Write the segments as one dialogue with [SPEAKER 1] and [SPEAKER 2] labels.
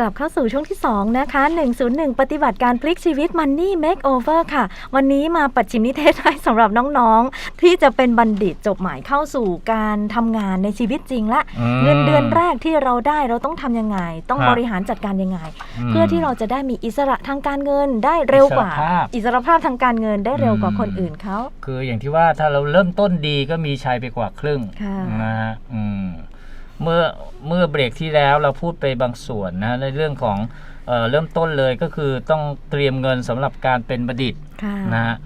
[SPEAKER 1] กลับเข้าสู่ช่วงที่ 2 นะคะ 101 ปฏิบัติการพลิกชีวิต Money Makeover ค่ะ วันนี้มาปัดชิมนิเทศให้สำหรับน้องๆ ที่จะเป็นบัณฑิตจบหมายเข้าสู่การทำงานในชีวิตจริงละ
[SPEAKER 2] อืม
[SPEAKER 1] เงินเดือนแรกที่เราได้เราต้องทำยังไง ต้อง
[SPEAKER 2] ครับ
[SPEAKER 1] บริหารจัดการยังไง
[SPEAKER 2] ม
[SPEAKER 1] เพื่อที่เราจะได้มีอิสระทางการเงินได้เร็วกว่า
[SPEAKER 2] อิสรภาพ
[SPEAKER 1] อิสรภาพทางการเงินได้เร็วกว่า
[SPEAKER 2] อืม
[SPEAKER 1] คนอื่นเขา
[SPEAKER 2] คืออย่างที่ว่าถ้าเราเริ่มต้นดีก็มีชัยไปกว่าครึ่ง
[SPEAKER 1] ค่ะ
[SPEAKER 2] นะฮะอืมเมื่อ เมื่อเบรกที่แล้วเราพูดไปบางส่วนนะในเรื่องของเอ่อเริ่มต้นเลยก็คือต้องเตรียมเงินสำหรับการเป็นบัณฑิต
[SPEAKER 1] ค่ะ
[SPEAKER 2] นะฮะ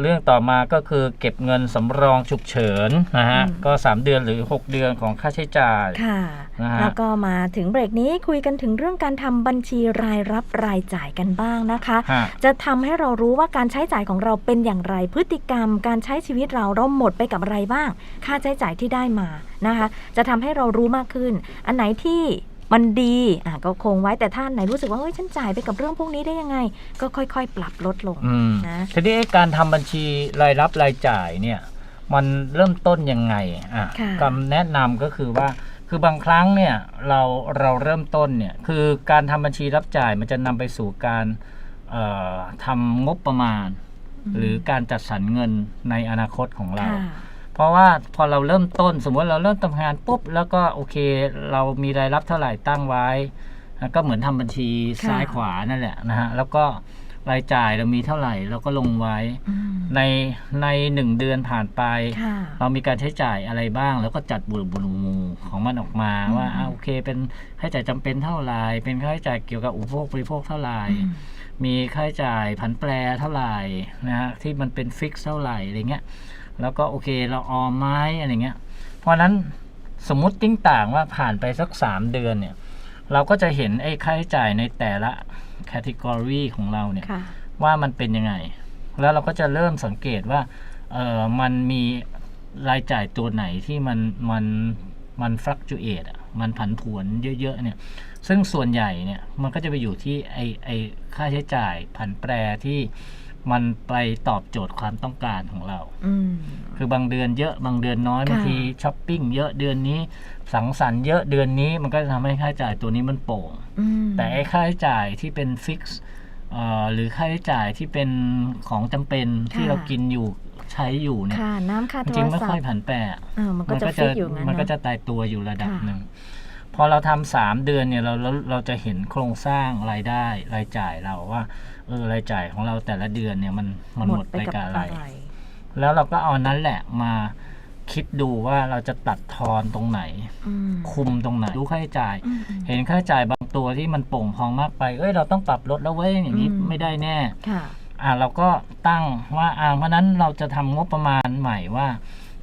[SPEAKER 2] เรื่องต่อมาก็คือเก็บเงินสำรองฉุกเฉินนะฮะ
[SPEAKER 1] อืม
[SPEAKER 2] ก็ 3 เดือนหรือ 6 เดือนของค่าใช้จ่าย
[SPEAKER 1] ค่ะ
[SPEAKER 2] นะฮะ
[SPEAKER 1] แล้วก็มาถึงเบรกนี้คุยกันถึงเรื่องการทำบัญชีรายรับรายจ่ายกันบ้างนะคะ
[SPEAKER 2] ฮะ
[SPEAKER 1] จะทำให้เรารู้ว่าการใช้จ่ายของเราเป็นอย่างไรพฤติกรรม การใช้ชีวิตเราเราหมดไปกับอะไรบ้าง ค่าใช้จ่ายที่ได้มานะคะ จะทำให้เรารู้มากขึ้น อันไหนที่ มันดีอะก็คงไว้แต่ถ้าอันไหนรู้สึกว่าเฮ้ยฉันจ่ายไปกับเรื่องพวกนี้ได้ยังไง ก็ค่อยๆ ปรับลดลง
[SPEAKER 2] อืม
[SPEAKER 1] นะ
[SPEAKER 2] ทีนี้การทำบัญชีรายรับรายจ่ายเนี่ย มันเริ่มต้นยังไงอะ
[SPEAKER 1] ค่ะ
[SPEAKER 2] คำแนะนำก็คือว่าคือบางครั้งเนี่ยเราเราเริ่มต้นเนี่ยคือการทำบัญชีรับจ่ายมันจะนำไปสู่การเอ่อทำงบประมาณ หรือการจัดสรรเงินในอนาคตของเรา
[SPEAKER 1] ค่ะ
[SPEAKER 2] เพราะว่าพอเราเริ่มต้นสมมติเราเริ่มทำงานปุ๊บ แล้วก็โอเค เรามีรายรับเท่าไหร่ตั้งไว้นะก็เหมือนทำบัญชี
[SPEAKER 1] ค่ะ
[SPEAKER 2] ซ้ายขวานั่นแหละนะฮะแล้วก็รายจ่ายเรามีเท่าไหร่เราก็ลงไว้
[SPEAKER 1] อืม
[SPEAKER 2] ในในหนึ่งเดือนผ่านไป
[SPEAKER 1] ค่ะ
[SPEAKER 2] เรามีการใช้จ่ายอะไรบ้าง แล้วก็จัดบุรุษหมู่ของมันออกมา
[SPEAKER 1] อืม
[SPEAKER 2] ว่าอ่าโอเค เป็นค่าใช้จ่ายจำเป็นเท่าไหร่เป็นค่าใช้จ่ายเกี่ยวกับอุปโภคบริโภคเท่าไหร่
[SPEAKER 1] อืม
[SPEAKER 2] มีค่าใช้จ่ายผันแปรเท่าไหร่นะฮะที่มันเป็นฟิกเท่าไหร่อะไรเงี้ย แล้วก็โอเคเราออมไหม้อะไรเงี้ย เพราะฉะนั้นสมมติติ้งต่างว่าผ่านไปสักสามเดือนเนี่ย เราก็จะเห็นไอ้ค่าใช้จ่ายในแต่ละแคตตากรีของเราเนี่ย
[SPEAKER 1] ค่ะ
[SPEAKER 2] ว่ามันเป็นยังไง แล้วเราก็จะเริ่มสังเกตว่าเออมันมีรายจ่ายตัวไหนที่มันมันมันฟลักจูเอตอะมันผันผวนเยอะๆเนี่ยซึ่งส่วนใหญ่เนี่ยมันก็จะไปอยู่ที่ไอไอค่าใช้จ่ายผันแปรที่ มันไปตอบโจทย์ความต้องการของเรา
[SPEAKER 1] อืม
[SPEAKER 2] คือบางเดือนเยอะบางเดือนน้อย
[SPEAKER 1] ค่ะ
[SPEAKER 2] บางทีช้อปปิ้งเยอะเดือนนี้ สังสรรค์เยอะเดือนนี้มันก็จะทำให้ค่าใช้จ่ายตัวนี้มันโป่ง
[SPEAKER 1] อืม
[SPEAKER 2] แต่ไอ้ค่าใช้จ่ายที่เป็นฟิกซ์หรือค่าใช้จ่ายที่เป็นของจำเป็นที่เรากินอยู่ใช้อยู่เนี่ย
[SPEAKER 1] ค่ะน้ำค่า
[SPEAKER 2] จ
[SPEAKER 1] โท
[SPEAKER 2] ริ
[SPEAKER 1] รง
[SPEAKER 2] ๆไม่
[SPEAKER 1] ศั
[SPEAKER 2] ค่
[SPEAKER 1] พ
[SPEAKER 2] อย
[SPEAKER 1] ท์
[SPEAKER 2] ผันแปร
[SPEAKER 1] เออมันก็จะฟิกอยู่งั้น
[SPEAKER 2] มันก็
[SPEAKER 1] เนอะ
[SPEAKER 2] จะตายตัวอยู่ระดับ
[SPEAKER 1] ค่ะ
[SPEAKER 2] หนึ่งพอเราทำสามเดือนเนี่ยเราเราเราจะเห็นโครงสร้างรายได้รายจ่ายเราว่า เออรายจ่ายของเราแต่ละเดือนเนี่ยมันมันหมดไปกับอะไร แล้วเราก็เอานั้นแหละมาคิดดูว่าเราจะตัดทอนตรงไหน
[SPEAKER 1] อืม
[SPEAKER 2] คุมตรงไหน ดูค่าใช้จ่าย
[SPEAKER 1] อืม
[SPEAKER 2] เห็นค่าใช้จ่ายบางตัวที่มันโป่งพองมากไป เอ้ยเราต้องปรับลดแล้วเว้ยอย่างนี้
[SPEAKER 1] อืม
[SPEAKER 2] ไม่ได้แน่
[SPEAKER 1] ค่ะ
[SPEAKER 2] อ่าเราก็ตั้งว่าอ่าเพราะฉะนั้นเราจะทำงบประมาณใหม่ว่า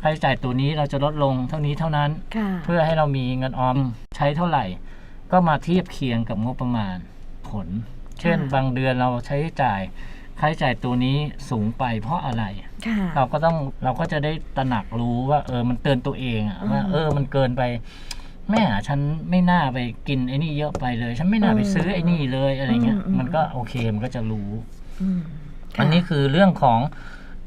[SPEAKER 2] ค่าใช้จ่ายตัวนี้เราจะลดลงเท่านี้เท่านั้น
[SPEAKER 1] ค่ะ
[SPEAKER 2] เพื่อให้เรามีเงินออมใช้เท่าไหร่ ก็มาเทียบเคียงกับงบประมาณผล เช่น บางเดือนเราใช้จ่ายค่าใช้จ่ายตัวนี้สูงไปเพราะอะไร
[SPEAKER 1] ค่ะ
[SPEAKER 2] เราก็ต้องเราก็จะได้ตระหนักรู้ว่า เออมันเตือนตัวเองอะว่า
[SPEAKER 1] อืม
[SPEAKER 2] เออมันเกินไปแม่ฉันไม่น่าไปกินไอ้นี่เยอะไปเลย ฉันไม่น่าไป
[SPEAKER 1] อืม
[SPEAKER 2] ซื้อไอ้นี่เลยอะไรเงี้ย
[SPEAKER 1] อืมอืม
[SPEAKER 2] มันก็โอเคมันก็จะรู้
[SPEAKER 1] อืมค่ะ
[SPEAKER 2] อันนี้คือเรื่องของ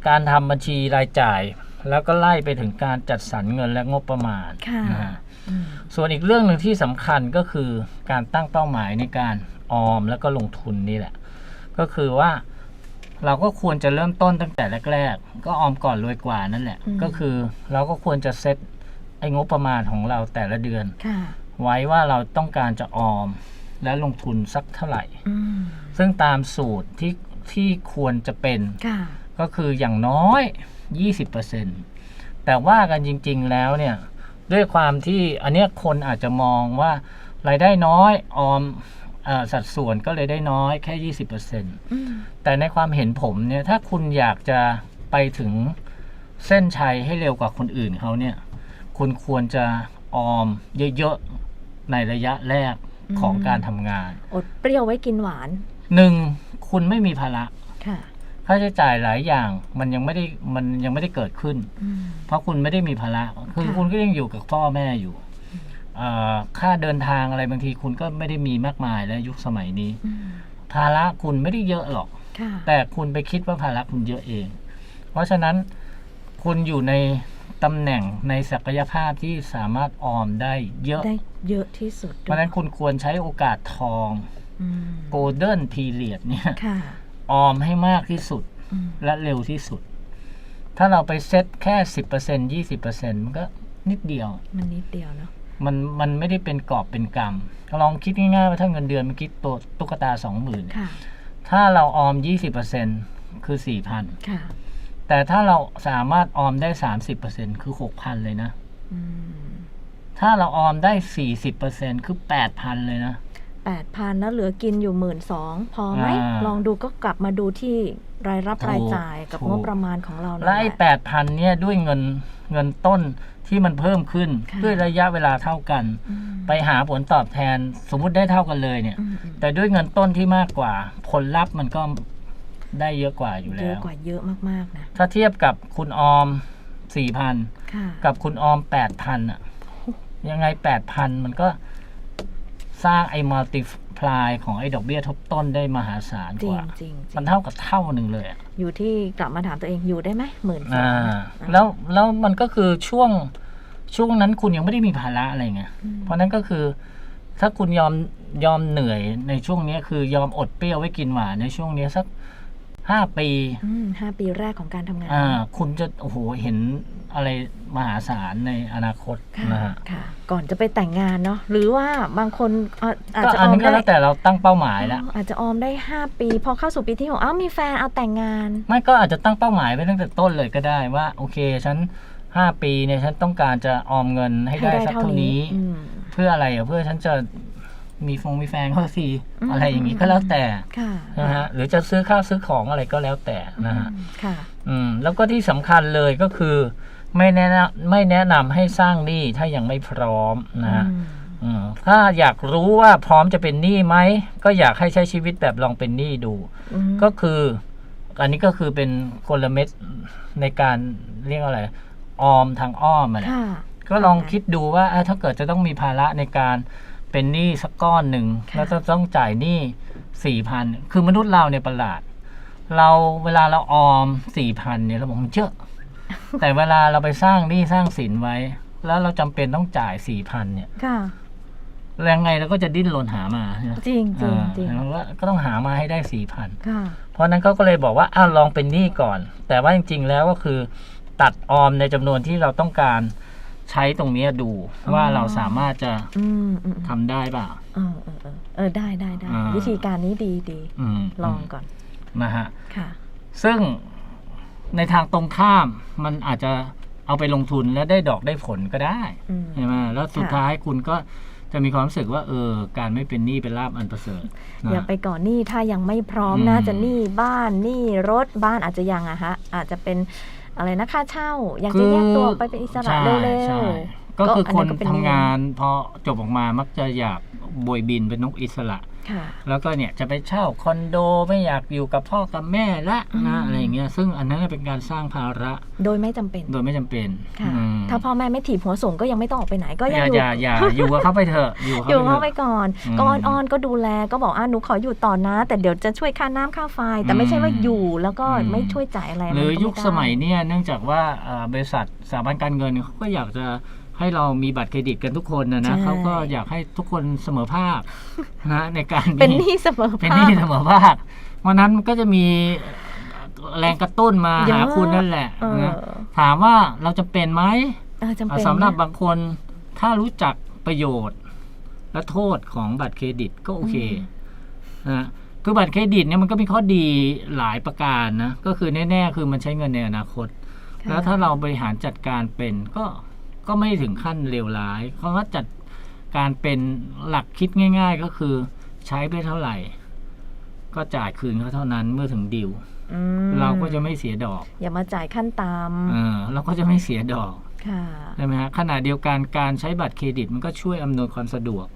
[SPEAKER 2] การทำบัญชีรายจ่าย แล้วก็ไล่ไปถึงการจัดสรรเงินและงบประมาณ
[SPEAKER 1] ค่ะ
[SPEAKER 2] นะฮะ
[SPEAKER 1] อืม
[SPEAKER 2] ส่วนอีกเรื่องหนึ่งที่สำคัญก็คือการตั้งเป้าหมายในการออมแล้วก็ลงทุนนี่แหละ ก็คือว่าเราก็ควรจะเริ่มต้นตั้งแต่แรก ๆ ก็ออมก่อนรวยกว่านั่นแหละ ก็คือเราก็ควรจะเซตไอ้งบประมาณของเราแต่ละเดือน
[SPEAKER 1] ค่ะ
[SPEAKER 2] ไว้ว่าเราต้องการจะออมและลงทุนสักเท่าไหร่
[SPEAKER 1] อืม
[SPEAKER 2] ซึ่งตามสูตรที่ที่ควรจะเป็น
[SPEAKER 1] ค่ะ
[SPEAKER 2] ก็คืออย่างน้อย 20%แต่ว่ากันจริง ๆ แล้วเนี่ย ด้วยความที่อันเนี้ยคนอาจจะมองว่ารายได้น้อยออมเออสัดส่วนก็เลยได้น้อยแค่ 20%
[SPEAKER 1] อืม
[SPEAKER 2] แต่ในความเห็นผมเนี่ยถ้าคุณอยากจะไปถึงเส้นชัยให้เร็วกว่าคนอื่นเขาเนี่ยคุณควรจะออมเยอะๆ ในระยะแรกของการทำงาน
[SPEAKER 1] อดเปรี้ยวไว้กินหวาน
[SPEAKER 2] หนึ่งคุณไม่มีภาระ
[SPEAKER 1] ค่ะ
[SPEAKER 2] ค่าใช้จ่ายหลายอย่างมันยังไม่ได้มันยังไม่ได้เกิดขึ้น
[SPEAKER 1] อืม
[SPEAKER 2] เพราะคุณไม่ได้มีภาระคือ
[SPEAKER 1] ค่ะ
[SPEAKER 2] คุณก็ยังอยู่กับพ่อแม่อยู่เอ่อค่าเดินทางอะไรบางทีคุณก็ไม่ได้มีมากมายแล้วยุคสมัยนี้
[SPEAKER 1] อืม
[SPEAKER 2] ภาระคุณไม่ได้เยอะหรอก
[SPEAKER 1] ค่ะ
[SPEAKER 2] แต่คุณไปคิดว่าภาระคุณเยอะเอง เพราะฉะนั้นคุณอยู่ในตำแหน่งในศักยภาพที่สามารถออมได้เยอะ
[SPEAKER 1] ได้เยอะที่สุด
[SPEAKER 2] เพราะฉะนั้นคุณควรใช้โอกาสทอง
[SPEAKER 1] อืม
[SPEAKER 2] โกลเด้นพีเรียดเนี่ย
[SPEAKER 1] ค่ะ
[SPEAKER 2] ออมให้มากที่สุด
[SPEAKER 1] อืม
[SPEAKER 2] และเร็วที่สุด ถ้าเราไปเซตแค่สิบเปอร์เซ็นยี่สิบเปอร์เซ็นมันก็นิดเดียว
[SPEAKER 1] มันนิดเดียวเนาะ
[SPEAKER 2] มันมันไม่ได้เป็นกอบเป็นกำลองคิดง่ายๆว่าถ้าเงินเดือนเมื่อกี้ตัวตุ๊กตาสองหมื่น
[SPEAKER 1] ค่ะ
[SPEAKER 2] ถ้าเราออมยี่สิบเปอร์เซ็นคือสี่พัน
[SPEAKER 1] ค่ะ
[SPEAKER 2] แต่ถ้าเราสามารถออมได้สามสิบเปอร์เซ็นคือหกพันเลยนะ
[SPEAKER 1] อืม
[SPEAKER 2] ถ้าเราออมได้สี่สิบเปอร์เซ็นคือแปดพันเลยนะ
[SPEAKER 1] แปดพันแล้วเหลือกินอยู่หมื่นสองพอไหม
[SPEAKER 2] อ่า
[SPEAKER 1] ลองดูก็กลับมาดูที่รายรับ
[SPEAKER 2] ถูก
[SPEAKER 1] รายจ่ายกับ
[SPEAKER 2] ถูก
[SPEAKER 1] งบประมาณของเรานั่น
[SPEAKER 2] และไอ้
[SPEAKER 1] หละ
[SPEAKER 2] แปดพันเนี่ยด้วยเงินเงินต้นที่มันเพิ่มขึ้น
[SPEAKER 1] ค่ะ
[SPEAKER 2] ด้วยระยะเวลาเท่ากัน
[SPEAKER 1] อืม
[SPEAKER 2] ไปหาผลตอบแทนสมมุติได้เท่ากันเลยเนี่ย
[SPEAKER 1] อืมอืม
[SPEAKER 2] แต่ด้วยเงินต้นที่มากกว่า ผลลัพธ์มันก็ได้เยอะกว่าอยู่
[SPEAKER 1] เย
[SPEAKER 2] แล้
[SPEAKER 1] อะ
[SPEAKER 2] ว
[SPEAKER 1] กว่าเยอะมากๆนะ
[SPEAKER 2] ถ้าเทียบกับคุณออมสี่พัน
[SPEAKER 1] ค่ะ
[SPEAKER 2] กับคุณออมแปดพันอะยังไงแปดพันมันก็ สร้างไอ้มัลติพลายของไอ้ดอกเบี้ยทบต้นได้มหาศาล
[SPEAKER 1] จ
[SPEAKER 2] ก
[SPEAKER 1] ริง
[SPEAKER 2] ว่า
[SPEAKER 1] จริงจริ
[SPEAKER 2] มัน
[SPEAKER 1] ง
[SPEAKER 2] เท่ากับเท่าหนึ่งเลยอะ
[SPEAKER 1] อยู่ที่กลับมาถามตัวเองอยู่ได้ไหมหมื่นสอง
[SPEAKER 2] อ่า แล้วแล้วมันก็คือช่วงช่วงนั้นคุณยังไม่ได้มีภาระอะไรไง เพราะนั้นก็คือ ถ้าคุณยอมยอมเหนื่อยในช่วงเนี้ยคือยอมอดเปรี้ยวไว้กินหวานในช่วงเนี้ยสัก ห้าปี
[SPEAKER 1] อืมห้าปีแรกของการทำงาน
[SPEAKER 2] อ่าคุณจะโอ้โหเห็นอะไรมหาศาลในอนาคต
[SPEAKER 1] ค่ะ
[SPEAKER 2] นะฮะ
[SPEAKER 1] ค่ะก่อนจะไปแต่งงานเนาะหรือว่าบางคนอะอาจ
[SPEAKER 2] ก็
[SPEAKER 1] จะ
[SPEAKER 2] อั
[SPEAKER 1] อนอม
[SPEAKER 2] นี้ก็
[SPEAKER 1] ได้
[SPEAKER 2] แล้วแต่เราตั้งเป้าหมายแล้ว
[SPEAKER 1] อ๋ออาจจะออมได้ห้าปี พอเข้าสู่ปีที่หกอ้าวมีแฟนเอาแต่งงาน
[SPEAKER 2] ไม่ก็อาจจะตั้งเป้าหมายไว้ตั้งแต่ต้นเลยก็ได้ว่าโอเคฉันห้าปีเนี่ยฉันต้องการจะออมเงินให้
[SPEAKER 1] ให้
[SPEAKER 2] ได้
[SPEAKER 1] ได้
[SPEAKER 2] สัก
[SPEAKER 1] เท่า
[SPEAKER 2] เท่า
[SPEAKER 1] นี้
[SPEAKER 2] นี้
[SPEAKER 1] อืม
[SPEAKER 2] เพื่ออะไรอะเพื่อฉันจะ มีฟงมีแฟนเข้าสิ
[SPEAKER 1] อืม
[SPEAKER 2] อะไรอย่างนี้ก็แล้วแต่
[SPEAKER 1] ค่ะ
[SPEAKER 2] นะฮะหรือจะซื้อข้าวซื้อของอะไรก็แล้วแต่นะฮะ
[SPEAKER 1] อืมค่ะ
[SPEAKER 2] อืมแล้วก็ที่สำคัญเลยก็คือ ไม่แนะนำไม่แนะนำให้สร้างหนี้ถ้ายังไม่พร้อมนะฮะ
[SPEAKER 1] อืม
[SPEAKER 2] อืมถ้าอยากรู้ว่าพร้อมจะเป็นหนี้ไหมก็อยากให้ใช้ชีวิตแบบลองเป็นหนี้ดู
[SPEAKER 1] อืม
[SPEAKER 2] ก็คืออันนี้ก็คือเป็นกลเม็ดในการเรียกว่าอะไรออมทางอ้อมอะแหละ
[SPEAKER 1] ค่ะ
[SPEAKER 2] ก็ลองคิดดูว่าเอ้ยถ้าเกิดจะต้องมีภาระในการ เป็นหนี้สักก้อนหนึ่ง
[SPEAKER 1] ค่ะ
[SPEAKER 2] แล้วจะต้องจ่ายหนี้สี่พันคือมนุษย์เราเนี่ยประหลาด เราเวลาเราออมสี่พันเนี่ยเราบอกมันเยอะแต่เวลาเราไปสร้างหนี้สร้างสินไว้ แล้วเราจำเป็นต้องจ่ายสี่พันเนี่ย
[SPEAKER 1] ค่ะ
[SPEAKER 2] แรงไงเราก็จะดิ้นรนหามาใช่ไหม
[SPEAKER 1] จริงจริง
[SPEAKER 2] อ่า
[SPEAKER 1] จริง
[SPEAKER 2] แล้วก็ก็ต้องหามาให้ได้สี่พัน
[SPEAKER 1] ค่ะ
[SPEAKER 2] เพราะฉะนั้นเขาก็เลยบอกว่าอ้าวลองเป็นหนี้ก่อน แต่ว่าจริง ๆ แล้วก็คือ ตัดออมในจำนวนที่เราต้องการ ใช้ตรงเนี้ยดู
[SPEAKER 1] อ๋อ
[SPEAKER 2] ว่าเราสามารถจะ
[SPEAKER 1] อืมอืม
[SPEAKER 2] ทำได้เปล่า
[SPEAKER 1] เออเออเออเออได้ได้ได้
[SPEAKER 2] อ่า
[SPEAKER 1] วิธีการนี้ดีดี
[SPEAKER 2] อืม
[SPEAKER 1] ลองก่อน
[SPEAKER 2] นะฮะ
[SPEAKER 1] ค่ะ
[SPEAKER 2] ซึ่งในทางตรงข้ามมันอาจจะเอาไปลงทุนแล้วได้ดอกได้ผลก็ได้
[SPEAKER 1] อืม
[SPEAKER 2] ใช่ไหมแล้วสุด
[SPEAKER 1] ค่ะ
[SPEAKER 2] ท้ายคุณก็จะมีความรู้สึกว่าเออการไม่เป็นหนี้เป็นลาบอันประเสริฐนะ
[SPEAKER 1] อย่าไปก่อนหนี้ถ้ายังไม่พร้อม
[SPEAKER 2] อืม
[SPEAKER 1] นะจะหนี้บ้านหนี้รถบ้านอาจจะยังอะฮะอาจจะเป็น อะไรนะค่าเช่า อยากจะแยกตัวออกไปเป็นอิสระ
[SPEAKER 2] ใช่
[SPEAKER 1] เร็
[SPEAKER 2] ใช่
[SPEAKER 1] ว
[SPEAKER 2] ก็คือ
[SPEAKER 1] ก็อัน
[SPEAKER 2] ค
[SPEAKER 1] นั้นนก็เป็น
[SPEAKER 2] ทำ
[SPEAKER 1] หนี้
[SPEAKER 2] งานพอจบออกมามักจะอยากบวยบินเป็นนกอิสระ
[SPEAKER 1] ๆค่ะ
[SPEAKER 2] แล้วก็เนี่ยจะไปเช่าคอนโดไม่อยากอยู่กับพ่อกับแม่ละ
[SPEAKER 1] อื
[SPEAKER 2] นะ
[SPEAKER 1] ม
[SPEAKER 2] อะไรอย่างเงี้ยซึ่งอันนั้นเป็นการสร้างภาระ
[SPEAKER 1] โดยไม่จำเป็น
[SPEAKER 2] โดยไม่จำเป็น
[SPEAKER 1] ค่ะ
[SPEAKER 2] อืม
[SPEAKER 1] ถ้าพ่อแม่ไม่ถีบหัวสูงก็ยังไม่ต้องออกไปไหนก็
[SPEAKER 2] อ
[SPEAKER 1] ยัง
[SPEAKER 2] ย่า
[SPEAKER 1] อยู่
[SPEAKER 2] อย่าอย่าอยู่กับเขาไปเถอะอยู่กับ
[SPEAKER 1] อยู่
[SPEAKER 2] เขา
[SPEAKER 1] เข้า
[SPEAKER 2] ไป
[SPEAKER 1] ไป
[SPEAKER 2] เถอะ
[SPEAKER 1] ก่อน
[SPEAKER 2] อืม
[SPEAKER 1] ก็อ้อนๆก็ดูแลก็บอกอะหนูขออยู่ต่อนะ แต่เดี๋ยวจะช่วยค่าน้ำค่าไฟแต่ไม่ใช่ว่าอยู่แล้วก็
[SPEAKER 2] อืม
[SPEAKER 1] ไม่ช่วยจ่ายอะไร
[SPEAKER 2] หรือ
[SPEAKER 1] มันก็
[SPEAKER 2] ยุค
[SPEAKER 1] ไได้
[SPEAKER 2] สมัยเนี่ยเนื่องจากว่าเอ่อบริษัทสถาบันการเงินเขาก็อยากจะ ให้เรามีบัตรเครดิตกันทุกคนนะนะเขาก็อยากให้ทุกคนเสมอภาคนะในการมี
[SPEAKER 1] เป็นหนี้เสมอ
[SPEAKER 2] เป็น
[SPEAKER 1] ภา
[SPEAKER 2] หนี้
[SPEAKER 1] ค
[SPEAKER 2] เสมอภาควันนั้นมันก็จะมีแรงกระตุ้นมา
[SPEAKER 1] เยอะ
[SPEAKER 2] หาคุณนั่นแหละ
[SPEAKER 1] เออ
[SPEAKER 2] นะถามว่าเราจะเป็นไหม
[SPEAKER 1] เออจำเป็น
[SPEAKER 2] สำหรับ
[SPEAKER 1] นะ
[SPEAKER 2] บางคนถ้ารู้จักประโยชน์ และโทษของบัตรเครดิตก็โอเคนะคือบัตรเครดิตเนี่ยมันก็มีข้อดีหลายประการนะ ก็คือแน่ ๆ คือมันใช้เงินในอนาคต
[SPEAKER 1] ค่ะ
[SPEAKER 2] แล้วถ้าเราบริหารจัดการเป็นก็ ก็ไม่ถึงขั้นเลวร้ายเพราะว่าจัดการเป็นหลักคิดง่าย ๆ ก็คือใช้ไปเท่าไหร่ ก็จ่ายคืนเขาเท่านั้นเมื่อถึงดิว
[SPEAKER 1] อืม
[SPEAKER 2] เราก็จะไม่เสียดอก
[SPEAKER 1] อย่ามาจ่ายขั้นตาม
[SPEAKER 2] เออเราก็จะไม่เสียดอก
[SPEAKER 1] ค่ะ
[SPEAKER 2] ใช่ไหมฮะขณะเดียวกันการใช้บัตรเครดิตมันก็ช่วยอำนวยความสะดวก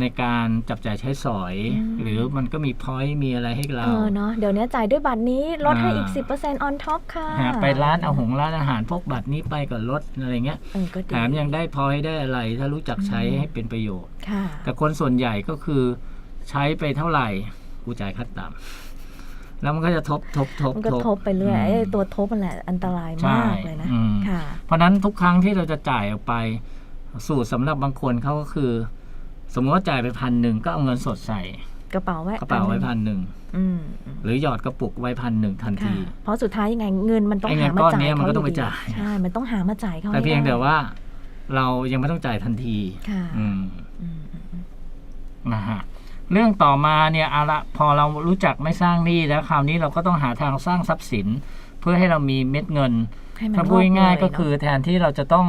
[SPEAKER 2] ในการจับจ่ายใช้สอย
[SPEAKER 1] อืม
[SPEAKER 2] หรือมันก็มีพอยต์มีอะไรให้เรา
[SPEAKER 1] เออเนาะเดี๋ยวนี้จ่ายด้วยบัตรนี้ลดให้อีก
[SPEAKER 2] อ่า
[SPEAKER 1] 10% on top ค่ะ
[SPEAKER 2] หาไปร้านเอาหงร้านอาหารพวกบัตรนี้ไปกับรถอะไรเงี้ย
[SPEAKER 1] เออก็ดี
[SPEAKER 2] แถมยังได้พอยต์ได้อะไร ถ้ารู้จักใช้
[SPEAKER 1] อืม
[SPEAKER 2] ให้เป็นประโยชน์
[SPEAKER 1] ค่ะ
[SPEAKER 2] แต่คนส่วนใหญ่ก็คือใช้ไปเท่าไหร่กูจ่ายขั้นต่แล้วมันก็จะทบทบทบ
[SPEAKER 1] มันก็ทบไปเรื่อย
[SPEAKER 2] ม
[SPEAKER 1] ไอ้ตัวทบมันแหละอันตราย
[SPEAKER 2] ใช่
[SPEAKER 1] มากเลยนะ
[SPEAKER 2] อืม
[SPEAKER 1] ค่ะ
[SPEAKER 2] เพราะฉะนั้นทุกครั้งที่เราจะจ่ายออกไป สูตรสำหรับบางคนเขาก็คือ สมมติว่าจ่ายไปพันหนึ่งก็เอาเงินสดใส่
[SPEAKER 1] กระเป๋าไว้
[SPEAKER 2] กระเป๋าไว้
[SPEAKER 1] อั
[SPEAKER 2] พันหนึ่ง
[SPEAKER 1] อืมอืม
[SPEAKER 2] หรือหยอดกระปุกไว้พันหนึ่งทัน
[SPEAKER 1] ค่ะ
[SPEAKER 2] ที
[SPEAKER 1] เพราะสุดท้ายยังไงเงินมันต้อง
[SPEAKER 2] ไอ้เงิ
[SPEAKER 1] หานมา
[SPEAKER 2] ก้อน
[SPEAKER 1] จ่าย
[SPEAKER 2] เนี้ยมัน
[SPEAKER 1] เขา
[SPEAKER 2] ก็ต้องไป
[SPEAKER 1] ยู่ดี
[SPEAKER 2] จ่าย
[SPEAKER 1] ใช่ มันต้องหามาจ่ายเขา
[SPEAKER 2] แต่เพียง
[SPEAKER 1] ให้
[SPEAKER 2] แต่
[SPEAKER 1] ได้
[SPEAKER 2] ว่า เรายังไม่ต้องจ่ายทันที
[SPEAKER 1] ค่ะ
[SPEAKER 2] อืม
[SPEAKER 1] อืมอืมอืม
[SPEAKER 2] นะฮะเรื่องต่อมาเนี่ยเอาละพอเรารู้จักไม่สร้างหนี้แล้วคราวนี้เราก็ต้องหาทางสร้างทรัพย์สิน เพื่อให้เรามีเม็ดเงิน
[SPEAKER 1] ให้มัน
[SPEAKER 2] ถ้าพูดง่ายๆ
[SPEAKER 1] ง
[SPEAKER 2] ก็
[SPEAKER 1] เนะ
[SPEAKER 2] คือแทนที่เราจะต้อง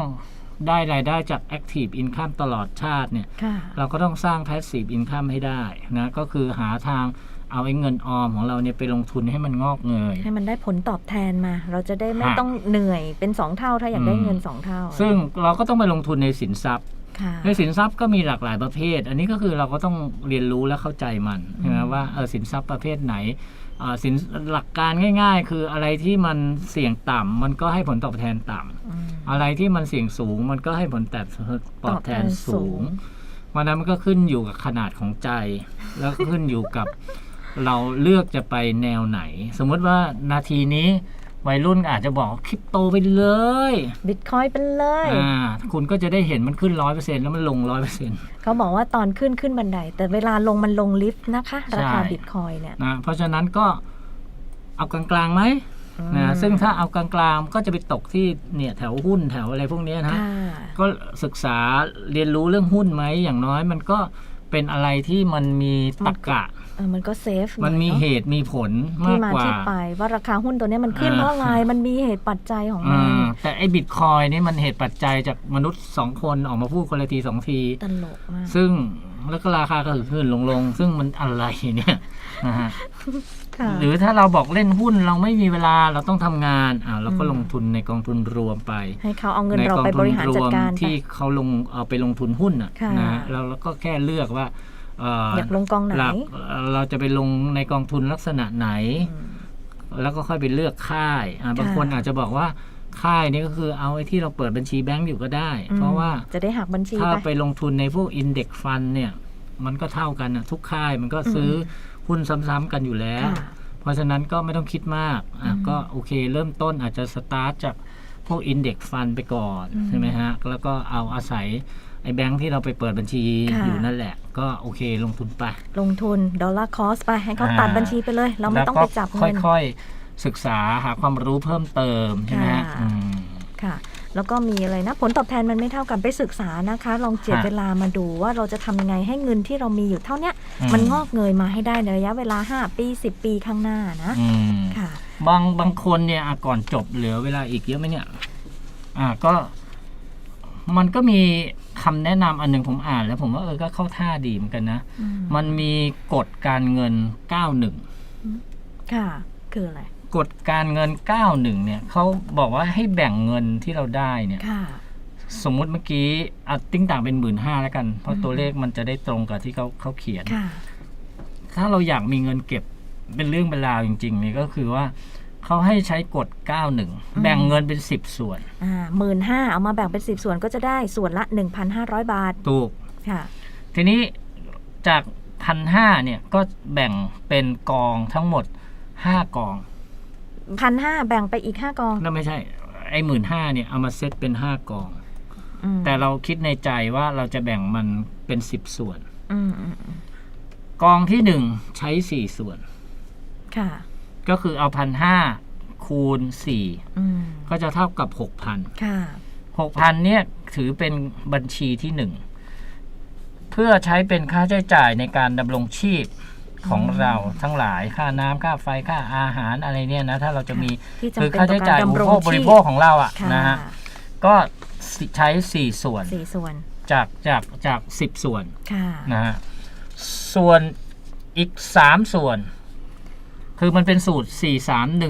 [SPEAKER 2] ได้รายได้จาก Active Income ตลอดชาติเนี่ย
[SPEAKER 1] ค่ะ
[SPEAKER 2] เราก็ต้องสร้าง Passive Income ให้ได้นะก็คือหาทางเอาไอ้เงินออมของเราเนี่ยไปลงทุนให้มันงอกเงย
[SPEAKER 1] ให้มันได้ผลตอบแทนมา เราจะได้ไม่
[SPEAKER 2] ฮะ
[SPEAKER 1] ต้องเหนื่อยเป็นสองเท่าถ้าอยากได้
[SPEAKER 2] อืม
[SPEAKER 1] เงินสองเท่า
[SPEAKER 2] ซึ่งเราก็ต้องไปลงทุนในสินทรัพย์
[SPEAKER 1] ค่ะ
[SPEAKER 2] ในสินทรัพย์ก็มีหลากหลายประเภท อันนี้ก็คือเราก็ต้องเรียนรู้และเข้าใจมันใช่ไหม
[SPEAKER 1] อืม
[SPEAKER 2] ว่าเออสินทรัพย์ประเภทไหนอ่าสินหลักการง่าย ๆ คืออะไรที่มันเสี่ยงต่ำมันก็ให้ผลตอบแทนต่ำ
[SPEAKER 1] อืม
[SPEAKER 2] อะไรที่มันเสี่ยงสูง มันก็ให้ผลตอบแทนสูง
[SPEAKER 1] ตอบแทนสู
[SPEAKER 2] วันนั้นมันก็ขึ้นอยู่กับขนาดของใจ แล้วก็ขึ้นอยู่กับเราเลือกจะไปแนวไหน สมมุติว่านาทีนี้วัยรุ่นอาจจะบอกคริปโตไปเลย
[SPEAKER 1] บิตคอยเป็นเลย
[SPEAKER 2] อ่าคุณก็จะได้เห็นมันขึ้นร้อยเปอร์เซ็นแล้วมันลงร้อยเปอร์เซ็นต์
[SPEAKER 1] เขาบอกว่าตอนขึ้นขึ้นบันได แต่เวลาลงมันลงลิฟต์นะคะ ราคา
[SPEAKER 2] ใช่
[SPEAKER 1] บิตคอยเนี่ย
[SPEAKER 2] นะเพราะฉะนั้นก็เอากลางๆไหม
[SPEAKER 1] อืม
[SPEAKER 2] นะซึ่งถ้าเอากลางๆก็จะไปตกที่เนี่ยแถวหุ้นแถวอะไรพวกเนี้ยนะ
[SPEAKER 1] ค่ะ
[SPEAKER 2] ก็ศึกษาเรียนรู้เรื่องหุ้นไหมอย่างน้อยมันก็เป็นอะไรที่มันมีตรรกะ
[SPEAKER 1] เออมันก็เซฟ
[SPEAKER 2] มันมี
[SPEAKER 1] หอย
[SPEAKER 2] เห
[SPEAKER 1] เนอะ
[SPEAKER 2] ตุมีผลมา
[SPEAKER 1] ที่
[SPEAKER 2] ก
[SPEAKER 1] มาก
[SPEAKER 2] ว่า
[SPEAKER 1] ที่ไปว่าราคาหุ้นตัวเนี้ยมันขึ้น
[SPEAKER 2] อ่า
[SPEAKER 1] เพราะอะไร มันมีเหตุปัจจัยของ
[SPEAKER 2] อื
[SPEAKER 1] มัน
[SPEAKER 2] มแต่ไอ้บิตคอยนี่มันเหตุปัจจัยจากมนุษย์สองคนออกมาพูดคนละทีสองที
[SPEAKER 1] ตลกมาก
[SPEAKER 2] ซึ่งแล้วก็ราคาก็ขึ้นลงลงๆซึ่งมันอะไรเนี่ยนะฮะ
[SPEAKER 1] ค่ะ
[SPEAKER 2] หรือถ้าเราบอกเล่นหุ้นเราไม่มีเวลาเราต้องทำงานอ่าเราก็
[SPEAKER 1] อืม
[SPEAKER 2] ลงทุนในกองทุนรวมไป
[SPEAKER 1] ให้เขาเอาเงิน
[SPEAKER 2] ใน
[SPEAKER 1] เรา
[SPEAKER 2] กอง
[SPEAKER 1] ไป
[SPEAKER 2] ทุ
[SPEAKER 1] บ
[SPEAKER 2] น
[SPEAKER 1] ริหาร
[SPEAKER 2] ร
[SPEAKER 1] จัด
[SPEAKER 2] วม
[SPEAKER 1] การไป
[SPEAKER 2] ที่เขาลงเอาไปลงทุนหุ้นอะ
[SPEAKER 1] ค่ะ
[SPEAKER 2] นะฮะเราก็แค่เลือกว่าเอ่อ
[SPEAKER 1] อยากลงกองไหน
[SPEAKER 2] หลักเราจะไปลงในกองทุนลักษณะไหน
[SPEAKER 1] อืม
[SPEAKER 2] แล้วก็ค่อยไปเลือกค่ายอ่าบาง
[SPEAKER 1] ค่ะ
[SPEAKER 2] คนอาจจะบอกว่าค่ายนี้ก็คือเอาไอ้ที่เราเปิดบัญชีแบงก์อยู่ก็ได้
[SPEAKER 1] อืม
[SPEAKER 2] เพราะว่า
[SPEAKER 1] จะได้หักบัญชี
[SPEAKER 2] ถ้า
[SPEAKER 1] ไป
[SPEAKER 2] ไป ลงทุนในพวกอินเด็กฟันเนี่ย มันก็เท่ากันนะทุกค่ายมันก็ซื้อ หุ้นซ้ำๆกันอยู่แล้ว
[SPEAKER 1] ค่ะ
[SPEAKER 2] เพราะฉะนั้นก็ไม่ต้องคิดมากอะ
[SPEAKER 1] อืม
[SPEAKER 2] ก็โอเค เริ่มต้นอาจจะสตาร์ทจากพวกอินเด็กฟันไปก่อน
[SPEAKER 1] อืม
[SPEAKER 2] ใช่ไหมฮะ แล้วก็เอาอาศัยไอ้แบงค์ที่เราไปเปิดบัญชี
[SPEAKER 1] ค่ะ
[SPEAKER 2] อยู่นั่นแหละ ก็โอเคลงทุนไป
[SPEAKER 1] ลงทุนดอลลาร์คอสไปให้เขา
[SPEAKER 2] อ่า
[SPEAKER 1] ตัดบัญชีไปเลย เราไม่ต้องไปจับ
[SPEAKER 2] แล้ว
[SPEAKER 1] เงิน
[SPEAKER 2] ก็ค่อยๆ ศึกษาหาความรู้เพิ่มเติมใช่ไหมฮะ
[SPEAKER 1] ค่ะ
[SPEAKER 2] อืม
[SPEAKER 1] ค่ะ แล้วก็มีอะไรนะ ผลตอบแทนมันไม่เท่ากันไปศึกษานะคะ ลองเจียด
[SPEAKER 2] ฮะ
[SPEAKER 1] เวลามาดูว่าเราจะทำยังไงให้เงินที่เรามีอยู่เท่าเนี้ย
[SPEAKER 2] อืม
[SPEAKER 1] มันงอกเงยมาให้ได้ในระยะเวลา 5 ปี 10 ปีข้างหน้านะ
[SPEAKER 2] อืม
[SPEAKER 1] ค่ะ
[SPEAKER 2] บางบางคนเนี่ยอะก่อนจบเหลือเวลาอีกเยอะไหมเนี่ย อ่าก็ มันก็มีคำแนะนำอันหนึ่งผมอ่าน แล้วผมว่าเออก็เข้าท่าดีเหมือนกันนะ
[SPEAKER 1] อืม
[SPEAKER 2] มันมีกฎการเงิน 91
[SPEAKER 1] ค่ะ คืออะไร
[SPEAKER 2] กฎการเงิน 91 เนี่ยเขาบอกว่าให้แบ่งเงินที่เราได้เนี่ย
[SPEAKER 1] ค่ะ
[SPEAKER 2] สมมุติเมื่อกี้อะติ้งต่างเป็นหมื่นห้าแล้วกัน เพ
[SPEAKER 1] อื
[SPEAKER 2] ราะ
[SPEAKER 1] ม
[SPEAKER 2] ตัวเลขมันจะได้ตรงกับที่เขาเขาเขียน
[SPEAKER 1] ค่ะ
[SPEAKER 2] ถ้าเราอยากมีเงินเก็บเป็นเรื่องเป็นราวจริงๆเนี่ยก็คือว่าเขาให้ใช้กฎ 91 แบ่งเงินเป็น 10 ส่วน
[SPEAKER 1] อ่าหมื่นห้าเอามาแบ่งเป็นสิบส่วนก็จะได้ส่วนละ 1,500 บาท
[SPEAKER 2] ถูก
[SPEAKER 1] ค่ะ
[SPEAKER 2] ทีนี้จากพันห้าเนี่ยก็แบ่งเป็นกองทั้งหมด 5 กอง
[SPEAKER 1] พันห้าแบ่งไปอีกห้ากอง
[SPEAKER 2] นั่นไม่ใช่ ไอ้หมื่นห้าเนี่ยเอามาเซตเป็น5กอง
[SPEAKER 1] อืม
[SPEAKER 2] แต่เราคิดในใจว่าเราจะแบ่งมันเป็น10ส่วน
[SPEAKER 1] อืมอืมอืม
[SPEAKER 2] กองที่1ใช้4ส่วน
[SPEAKER 1] ค่ะ
[SPEAKER 2] ก็คือเอาพันห้าคูณ
[SPEAKER 1] อืม
[SPEAKER 2] 4ก็จะเท่ากับ6,000
[SPEAKER 1] ค่ะ
[SPEAKER 2] 6,000เนี่ยถือเป็นบัญชีที่หนึ่งเพื่อใช้เป็นค่าใช้จ่ายในการดำรงชีพ ของ
[SPEAKER 1] อืม
[SPEAKER 2] เราทั้งหลายค่าน้ำค่าไฟค่าอาหารอะไรเนี่ยนะถ้าเราจะมี
[SPEAKER 1] ที่จำ
[SPEAKER 2] คือ
[SPEAKER 1] เป็น
[SPEAKER 2] ค่า
[SPEAKER 1] ต่
[SPEAKER 2] ใช้
[SPEAKER 1] อ
[SPEAKER 2] จ่า
[SPEAKER 1] การ
[SPEAKER 2] ยอุป
[SPEAKER 1] ดำรง
[SPEAKER 2] โภคบริโภค
[SPEAKER 1] ชีพ
[SPEAKER 2] ของเราอะ
[SPEAKER 1] ค่ะ
[SPEAKER 2] นะฮะก็สิใช้ 4 ส่วน
[SPEAKER 1] สี่ส่วน
[SPEAKER 2] จากจากจาก 10 ส่วน
[SPEAKER 1] ค่ะ
[SPEAKER 2] นะฮะส่วนอีก 3 ส่วน คือมันเป็นสูตร 4 3 1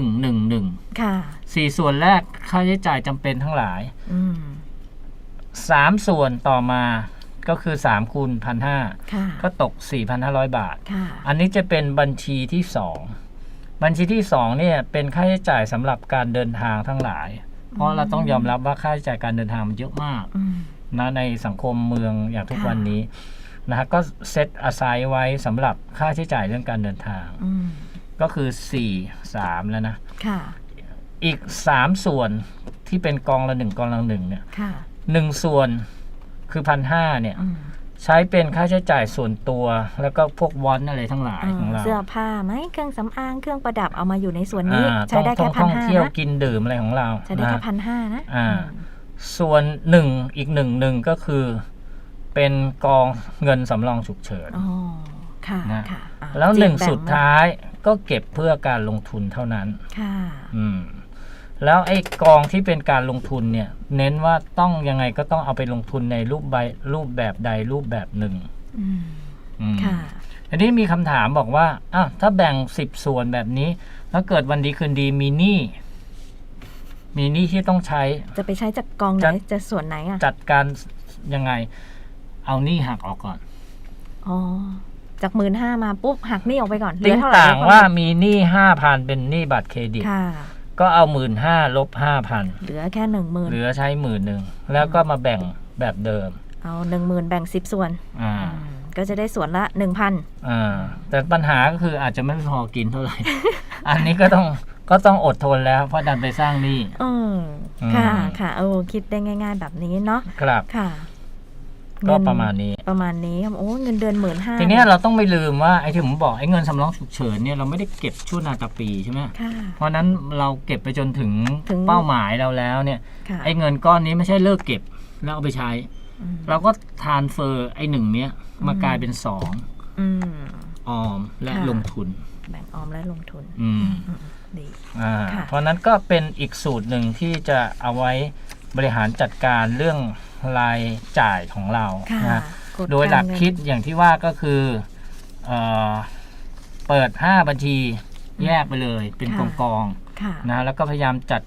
[SPEAKER 2] 1 1
[SPEAKER 1] ค่ะ
[SPEAKER 2] 4 ส่วนแรกค่าใช้จ่ายจำเป็นทั้งหลาย
[SPEAKER 1] อืม
[SPEAKER 2] สามส่วนต่อมา ก็คือสามคูณพันห้า
[SPEAKER 1] ค่ะ
[SPEAKER 2] ก็ตกสี่พันห้าร้อยบาท
[SPEAKER 1] ค่ะ
[SPEAKER 2] อันนี้จะเป็นบัญชีที่สองบัญชีที่สองเนี่ยเป็นค่าใช้จ่ายสำหรับการเดินทางทั้งหลาย เพราะเราต้องยอมรับว่าค่าใช้จ่ายการเดินทางมันเยอะมาก
[SPEAKER 1] อืม
[SPEAKER 2] นะในสังคมเมืองอย่างทุก
[SPEAKER 1] ค่ะ
[SPEAKER 2] วันนี้นะฮะก็เซตอาศัยไว้สำหรับค่าใช้จ่ายเรื่องการเดินทาง
[SPEAKER 1] อืม
[SPEAKER 2] ก็คือสี่สามแล้วนะ
[SPEAKER 1] ค่ะ
[SPEAKER 2] อีกสามส่วนที่เป็นกองละหนึ่งกองละหนึ่งเนี่ย
[SPEAKER 1] ค่ะ
[SPEAKER 2] หนึ่งส่วน คือพันห้าเนี่ย
[SPEAKER 1] อืม
[SPEAKER 2] ใช้เป็นค่าใช้จ่ายส่วนตัว แล้วก็พวกวอนอะไรทั้งหลาย
[SPEAKER 1] เออ
[SPEAKER 2] ของเรา
[SPEAKER 1] เสื้อผ้าไหมเครื่องสำอางเครื่องประดับเอามาอยู่ในส่วนนี้
[SPEAKER 2] อ่า
[SPEAKER 1] ใช้ได้
[SPEAKER 2] ท่
[SPEAKER 1] แค่
[SPEAKER 2] อง
[SPEAKER 1] พัน
[SPEAKER 2] ท่อง
[SPEAKER 1] ห้า
[SPEAKER 2] เที่ยว
[SPEAKER 1] นะ
[SPEAKER 2] กินดื่มอะไรของเรา
[SPEAKER 1] ใช้ได้แค่
[SPEAKER 2] นะ
[SPEAKER 1] พันห้านะ
[SPEAKER 2] อ่า
[SPEAKER 1] อืม
[SPEAKER 2] ส่วนหนึ่งอีกหนึ่งหนึ่งก็คือ เป็นกองเงินสำรองฉุกเฉิน
[SPEAKER 1] อ๋อค่ะ
[SPEAKER 2] นะ
[SPEAKER 1] ค่ะอะ
[SPEAKER 2] แล้วหนึ่ง
[SPEAKER 1] จีบบ่
[SPEAKER 2] สุดท้ายก็เก็บเพื่อการลงทุนเท่านั้น
[SPEAKER 1] ค่ะ
[SPEAKER 2] อืม แล้วไอ้กองที่เป็นการลงทุนเนี่ย เน้นว่าต้องยังไงก็ต้องเอาไปลงทุนในรูปใบรูปแบบใดรูปแบบหนึ่ง
[SPEAKER 1] อืม
[SPEAKER 2] อืม
[SPEAKER 1] ค่ะ
[SPEAKER 2] อันนี้มีคำถามบอกว่าอ้าวถ้าแบ่งสิบส่วนแบบนี้ แล้วเกิดวันดีคืนดีมีหนี้มีหนี้ที่ต้องใช้
[SPEAKER 1] จะไปใช้จากกองไหน
[SPEAKER 2] จะ
[SPEAKER 1] จะส่วนไหนอะ
[SPEAKER 2] จัดการยังไง เอาหนี้หักออกก่อน
[SPEAKER 1] อ๋อจากหมื่นห้ามาปุ๊บหักหนี้ออกไปก่อนเหลื
[SPEAKER 2] ติ้
[SPEAKER 1] องเท่าไหร่
[SPEAKER 2] ต่าง
[SPEAKER 1] ได้
[SPEAKER 2] ว่ามีหนี้ห้าพันเป็นหนี้บัตรเครดิต
[SPEAKER 1] ค่ะ
[SPEAKER 2] ก็เอาหมื่นห้าลบห้าพัน
[SPEAKER 1] เหลือแค่หนึ่งหมื่น
[SPEAKER 2] เหลือใช้หมื่นหนึ่งแล้วก็มาแบ่งแบบเดิม
[SPEAKER 1] เอาหนึ่งหมื่นแบ่งสิบส่วน
[SPEAKER 2] อ่า
[SPEAKER 1] อืมก็จะได้ส่วนละหนึ่งพัน
[SPEAKER 2] อ่า แต่ปัญหาก็คืออาจจะไม่พอกินเท่าไหร่ อันนี้ก็ต้องก็ต้องอดทนแล้ว เพราะดันไปสร้างหนี้
[SPEAKER 1] เออ
[SPEAKER 2] อืม
[SPEAKER 1] ค่ะ ค่ะโอ้คิดได้ง่าย ๆ แบบนี้เนาะ
[SPEAKER 2] ครับ
[SPEAKER 1] ค่ะ
[SPEAKER 2] ก็
[SPEAKER 1] เงิน
[SPEAKER 2] ประมาณนี้
[SPEAKER 1] ประมาณนี้ครับโอ้เงินเดือนหมื่นห้า
[SPEAKER 2] ทีเนี้ยเราต้องไม่ลืมว่าไอ้ที่ผมบอกไอ้เงินสำรองฉุกเฉินเนี่ยเราไม่ได้เก็บชั่วนาตาปีใช่ไหม
[SPEAKER 1] ค่ะ
[SPEAKER 2] เพราะฉะนั้นเราเก็บไปจนถึง
[SPEAKER 1] ถึง
[SPEAKER 2] เป้าหมายเราแล้วเนี่ย
[SPEAKER 1] ค่ะ
[SPEAKER 2] ไอ้เงินก้อนนี้ไม่ใช่เลิกเก็บแล้วเอาไปใช้
[SPEAKER 1] อืม
[SPEAKER 2] เราก็ทานเฟอร์ไอ้หนึ่งเนี้ยมากลายเป็นสอง
[SPEAKER 1] อืม
[SPEAKER 2] ออมและ
[SPEAKER 1] ค่ะ
[SPEAKER 2] ลงทุน
[SPEAKER 1] แบ่งออมและลงทุน
[SPEAKER 2] อืม
[SPEAKER 1] อืมดี
[SPEAKER 2] อ่า
[SPEAKER 1] ค่ะ
[SPEAKER 2] เพราะนั้นก็เป็นอีกสูตรหนึ่งที่จะเอาไว้บริหารจัดการเรื่อง รายจ่ายของเรา
[SPEAKER 1] ค่ะ
[SPEAKER 2] นะ
[SPEAKER 1] กฎ
[SPEAKER 2] โดยหลักา
[SPEAKER 1] รเงิน
[SPEAKER 2] คิดอย่างที่ว่าก็คือเออเปิด 5 บัญชีแยกไปเลยเป็นก
[SPEAKER 1] ค่ะ
[SPEAKER 2] องกอง
[SPEAKER 1] ค่ะ
[SPEAKER 2] ๆนะแล้วก็พยายามจัด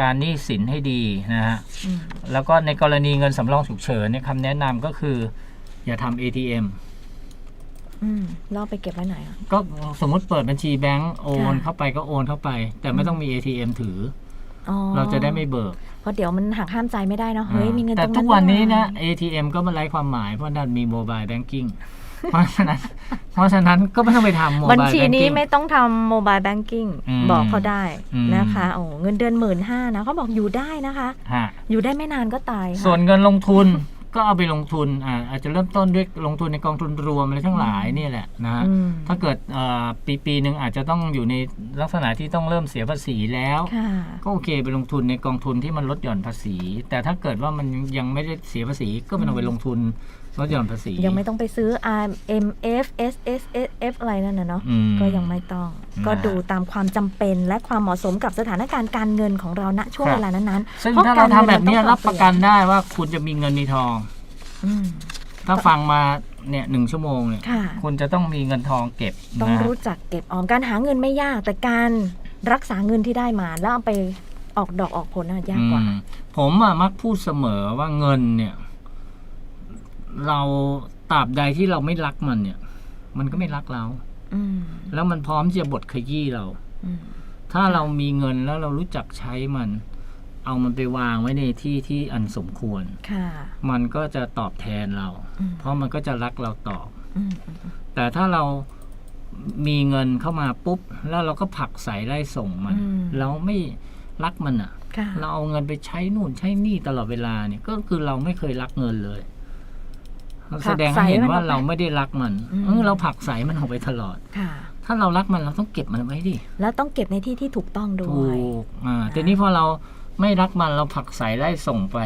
[SPEAKER 2] การหนี้สินให้ดีนะฮะ
[SPEAKER 1] อืม
[SPEAKER 2] แล้วก็ในกรณีเงินสำรองฉุกเฉินเนี่ยคำแนะนำก็คือ อย่าทำ ATM
[SPEAKER 1] อืมเราเอาไปเก็บไว้ไหนอะ
[SPEAKER 2] ก็สมมุติเปิดบัญชีแบงก์โอน
[SPEAKER 1] ค่ะ
[SPEAKER 2] เข้าไปก็โอนเข้าไป แต่ไม่ต้องมี ATM ถือ
[SPEAKER 1] อ๋อ
[SPEAKER 2] อเราจะได้ไม่เบิก
[SPEAKER 1] เพราะเดี๋ยวมันหักห้ามใจไม่ได้เนาะเฮ้ยมีเงิน
[SPEAKER 2] แต่
[SPEAKER 1] ตรง
[SPEAKER 2] ทุ
[SPEAKER 1] นั้น
[SPEAKER 2] กวันนี้นะ
[SPEAKER 1] หว่า
[SPEAKER 2] ATM ก็มันไร้ความหมายเพราะนั่นมีโมบายแบงกิ้งเพราะฉะนั้น เพราะฉะนั้นก็ไม่ต้องไปทำโมบาย
[SPEAKER 1] บัญชี
[SPEAKER 2] แบง
[SPEAKER 1] นี้
[SPEAKER 2] กิ้ง
[SPEAKER 1] ไม่ต้องทำโมบายแบงกิ้ง
[SPEAKER 2] อืม
[SPEAKER 1] บอกเขาได้
[SPEAKER 2] อืม
[SPEAKER 1] นะคะโอ้เงินเดือนหมื่นห้านะเขาบอกอยู่ได้นะคะ
[SPEAKER 2] ฮะ
[SPEAKER 1] อยู่ได้ไม่นานก็ตายค่ะ
[SPEAKER 2] ส่วนเงินลงทุน ก็เอาไปลงทุนอ่าอาจจะเริ่มต้นด้วยลงทุนในกองทุนรวมอะไรทั้งหลายนี่แหละนะฮะ
[SPEAKER 1] อืม
[SPEAKER 2] ถ้าเกิดเอ่อปีปีหนึ่งอาจจะต้องอยู่ในลักษณะที่ต้องเริ่มเสียภาษีแล้ว
[SPEAKER 1] ค่ะ
[SPEAKER 2] ก็โอเคไปลงทุนในกองทุนที่มันลดหย่อนภาษี แต่ถ้าเกิดว่ามันยังไม่ได้เสียภาษีก็ไม่ต้องไปลงทุนลดหย่อนภาษี
[SPEAKER 1] ยังไม่ต้องไปซื้อ RMF SSF อะไรนั่นนะเนาะ
[SPEAKER 2] อืม
[SPEAKER 1] ก็ยังไม่ต้อง
[SPEAKER 2] นะ
[SPEAKER 1] ก็ดูตามความจำเป็นและความเหมาะสมกับสถานการณ์การเงินของเราณช่วง
[SPEAKER 2] ครับ
[SPEAKER 1] เวลานั้น
[SPEAKER 2] ซึ่ง
[SPEAKER 1] เพราะ
[SPEAKER 2] ถ้าเราทำแบบเนี้ย
[SPEAKER 1] การเงินมันต้อง
[SPEAKER 2] รับประกันได้ว่าคุณจะมีเงินมีทอง
[SPEAKER 1] ๆอืม
[SPEAKER 2] ถ้าฟังมาเนี่ยหนึ่งชั่วโมงเนี่ย
[SPEAKER 1] ค่ะ
[SPEAKER 2] คุณจะต้องมีเงินทองเก็บ
[SPEAKER 1] ต้อง
[SPEAKER 2] นะ
[SPEAKER 1] รู้จักเก็บออมการหาเงินไม่ยาก แต่การรักษาเงินที่ได้มาแล้วเอาไปออกดอกออกผลน่ะยากกว่า
[SPEAKER 2] อืมผมอะมักพูดเสมอว่าเงินเนี่ย เราตราบใดที่เราไม่รักมันเนี่ย มันก็ไม่รักเรา
[SPEAKER 1] อืม
[SPEAKER 2] แล้วมันพร้อมที่จะบดขยี้เรา
[SPEAKER 1] อืม
[SPEAKER 2] ถ้าเรามีเงินแล้วเรารู้จักใช้มัน เอามันไปวางไว้ในที่ที่อันสมควร
[SPEAKER 1] ค่ะ
[SPEAKER 2] มันก็จะตอบแทนเรา
[SPEAKER 1] อืม
[SPEAKER 2] เพราะมันก็จะรักเราตอบ
[SPEAKER 1] อืม
[SPEAKER 2] แต่ถ้าเรามีเงินเข้ามาปุ๊บ แล้วเราก็ผลักใส่ไล่ส่งมัน เราไม่รักมันอะ
[SPEAKER 1] ค่ะ
[SPEAKER 2] เราเอาเงินไปใช้นู่นใช้นี่ตลอดเวลาเนี่ย ก็คือเราไม่เคยรักเงินเลย
[SPEAKER 1] ผลัก
[SPEAKER 2] แสดงให้เห็นว่า
[SPEAKER 1] ใส่มันออกไป
[SPEAKER 2] เราไม่ได้รักมัน
[SPEAKER 1] อืม
[SPEAKER 2] เออเราผลักใส่มันออกไปตลอด
[SPEAKER 1] ค่ะ
[SPEAKER 2] ถ้าเรารักมันเราต้องเก็บมันไว้ดิ
[SPEAKER 1] แล้วต้องเก็บในที่ที่ถูกต้องด้
[SPEAKER 2] ถู
[SPEAKER 1] วย
[SPEAKER 2] กอ่าแต่นี้พอเราไม่รักมันเราผลักใส่ไล่ส่งไป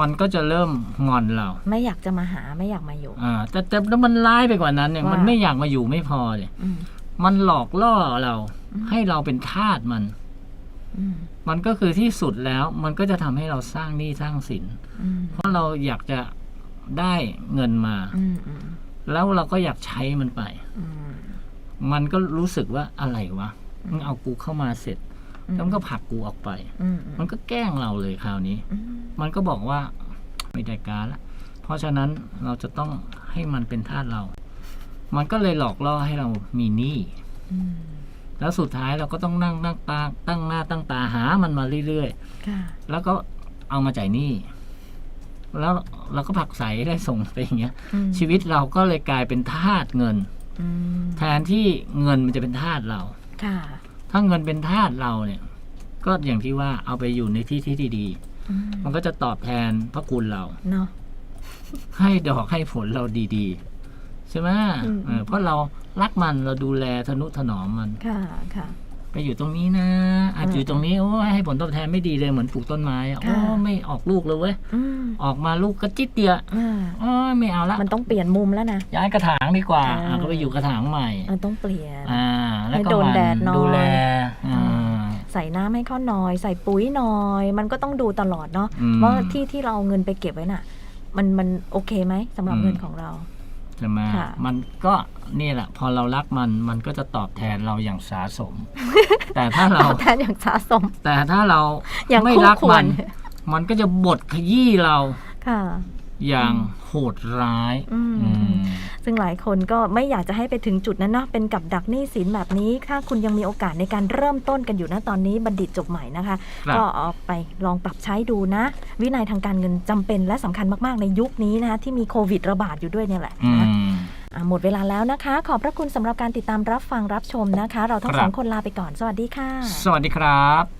[SPEAKER 2] มันก็จะเริ่มงอนเรา
[SPEAKER 1] ไม่อยากจะมาหาไม่อยากมาอยู่
[SPEAKER 2] อ่า แต่แต่แล้วมันร้ายไปกว่านั้นเนี่ย
[SPEAKER 1] ว่ามั
[SPEAKER 2] มันไม่อยากมาอยู่ไม่พอเนี่ย
[SPEAKER 1] อืม
[SPEAKER 2] มันหลอกล่อเรา
[SPEAKER 1] อืม
[SPEAKER 2] ให้เราเป็นทาสมัน
[SPEAKER 1] อืม
[SPEAKER 2] มันก็คือที่สุดแล้ว มันก็จะทำให้เราสร้างหนี้สร้างสิน
[SPEAKER 1] อืม
[SPEAKER 2] เพราะเราอยากจะ ได้เงินมา
[SPEAKER 1] อืมอืม
[SPEAKER 2] แล้วเราก็อยากใช้มันไป
[SPEAKER 1] อืม
[SPEAKER 2] มันก็รู้สึกว่าอะไรวะมึงเอากูเข้ามาเสร็จ แล้วมันก็ผลักกูออกไป
[SPEAKER 1] อืม
[SPEAKER 2] มันก็แกล้งเราเลยคราวนี้
[SPEAKER 1] อืม
[SPEAKER 2] มันก็บอกว่าไม่ได้การละ เพราะฉะนั้นเราจะต้องให้มันเป็นทาสเรา มันก็เลยหลอกล่อให้เรามีหนี้
[SPEAKER 1] อืม
[SPEAKER 2] แล้วสุดท้ายเราก็ต้องนั่งนั่งตาตั้งหน้าตั้งตาหามันมาเรื่อย
[SPEAKER 1] ค่ะ
[SPEAKER 2] ๆแล้วก็เอามาจ่ายหนี้ แล้วเราก็ผลักใสได้ส่งไปอย่างเงี้ย
[SPEAKER 1] อืม
[SPEAKER 2] ชีวิตเราก็เลยกลายเป็นทาสเงิน
[SPEAKER 1] อืม
[SPEAKER 2] แทนที่เงินมันจะเป็นทาสเรา
[SPEAKER 1] ค่ะ
[SPEAKER 2] ถ้าเงินเป็นทาสเราเนี่ย ก็อย่างที่ว่าเอาไปอยู่ในที่ที่ดี
[SPEAKER 1] อืม
[SPEAKER 2] ๆมันก็จะตอบแทนพระคุณเรา
[SPEAKER 1] เนาะ
[SPEAKER 2] ให้ดอกให้ผลเราดีๆ ใช่ไหม
[SPEAKER 1] อืม
[SPEAKER 2] เออเพราะเรารักมันเราดูแลทนุถนอมมัน
[SPEAKER 1] ค่ะค่ะ
[SPEAKER 2] ไปอยู่ตรงนี้นะ อาจ
[SPEAKER 1] อืม
[SPEAKER 2] อยู่ตรงนี้โอ้ยให้ผลตอบแทนไม่ดีเลยเหมือนปลูกต้นไม้อะ
[SPEAKER 1] ค่ะ
[SPEAKER 2] โอ้ไม่ออกลูกเลยเว้ย
[SPEAKER 1] อืม
[SPEAKER 2] ออกมาลูกกระจิตเดียว
[SPEAKER 1] อ่า
[SPEAKER 2] โอ้ยไม่เอาละ
[SPEAKER 1] มันต้องเปลี่ยนมุมแล้วนะ
[SPEAKER 2] ย้ายกระถางดีกว่า
[SPEAKER 1] อ่า
[SPEAKER 2] อะก็ไปอยู่กระถางใหม่
[SPEAKER 1] มันต้องเปลี่ยน
[SPEAKER 2] อ่าแล้ว
[SPEAKER 1] ให้
[SPEAKER 2] ก็
[SPEAKER 1] โดน
[SPEAKER 2] หมั่
[SPEAKER 1] แดดหน่อย
[SPEAKER 2] ดูแล
[SPEAKER 1] อ่า
[SPEAKER 2] อ่า
[SPEAKER 1] ใส่น้ำให้เขาหน่อย ใส่ปุ๋ยหน่อย มันก็ต้องดูตลอดเนาะ
[SPEAKER 2] อืม
[SPEAKER 1] ว่าที่ที่เราเอาเงินไปเก็บไว้น่ะ มันมันโอเคไหมสำหรับ
[SPEAKER 2] อืม
[SPEAKER 1] เงินของเรา
[SPEAKER 2] ใช่ไหม
[SPEAKER 1] ค่ะ
[SPEAKER 2] มันก็นี่แหละ พอเรารักมันมันก็จะตอบแทนเราอย่างสาสม แต่ถ้าเรา
[SPEAKER 1] ตอบแทนอย่างสะสม
[SPEAKER 2] แต่ถ้าเรา
[SPEAKER 1] อย่าง
[SPEAKER 2] ไม่
[SPEAKER 1] คู่
[SPEAKER 2] รัก
[SPEAKER 1] คว
[SPEAKER 2] มั
[SPEAKER 1] ร
[SPEAKER 2] น มันก็จะบดขยี้เรา
[SPEAKER 1] ค่ะ
[SPEAKER 2] อย่างโหดร้าย
[SPEAKER 1] อืม
[SPEAKER 2] อืม
[SPEAKER 1] ซึ่งหลายคนก็ไม่อยากจะให้ไปถึงจุดนั้นเนาะเป็นกับดักหนี้สินแบบนี้ ถ้าคุณยังมีโอกาสในการเริ่มต้นกันอยู่นะตอนนี้บัณฑิตจบใหม่นะคะ
[SPEAKER 2] ครับ
[SPEAKER 1] ก็เอาไปลองปรับใช้ดูนะ วินัยทางการเงินจำเป็นและสำคัญมาก ๆ ในยุคนี้นะคะที่มีโควิดระบาดอยู่ด้วยเนี่ยแหละ
[SPEAKER 2] อื
[SPEAKER 1] นะ
[SPEAKER 2] ม
[SPEAKER 1] อะหมดเวลาแล้วนะคะ ขอบพระคุณสำหรับการติดตามรับฟังรับชมนะคะ เราทั้ง
[SPEAKER 2] ครับ
[SPEAKER 1] สองคนลาไปก่อน สวัสดีค่ะ
[SPEAKER 2] สวัสดีครับ